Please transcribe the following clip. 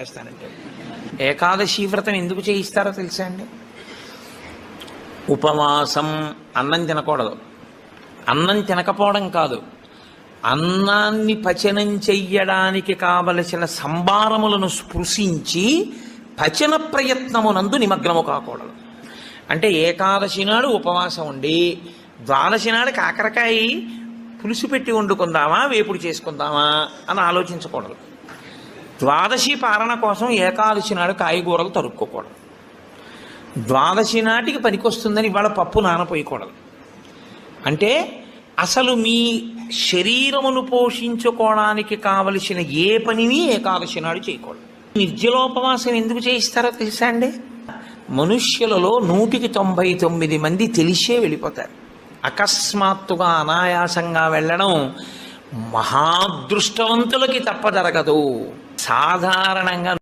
చేస్తానంటే. ఏకాదశి వ్రతం ఎందుకు చేయిస్తారో తెలుసా అండి? ఉపవాసం అన్నం తినకూడదు. అన్నం తినకపోవడం కాదు. అన్నాన్ని పచనం చెయ్యడానికి కావలసిన సంభారములను స్పృశించి పచన ప్రయత్నమునందు నిమగ్నము కాకూడదు. అంటే ఏకాదశి నాడు ఉపవాసం ఉండి ద్వాదశి నాడు కాకరకాయ పులుసు పెట్టి వండుకుందామా వేపుడు చేసుకుందామా అని ఆలోచించకూడదు. ద్వాదశి పాలన కోసం ఏకాదశి నాడు కాయగూరలు తరుక్కోకూడదు. ద్వాదశి నాటికి పనికొస్తుందని ఇవాళ పప్పు నానపోయకూడదు. అంటే అసలు మీ శరీరమును పోషించుకోవడానికి కావలసిన ఏ పనిని ఏకాదశి నాడు చేయకూడదు. నిర్జలోపవాసం ఎందుకు చేయిస్తారో తెలుసా అండి? మనుష్యులలో నూటికి తొంభై తొమ్మిది మంది తెలిసే వెళ్ళిపోతారు. అకస్మాత్తుగా అనాయాసంగా వెళ్ళడం మహాదృష్టవంతులకి తప్ప జరగదు. సాధారణంగా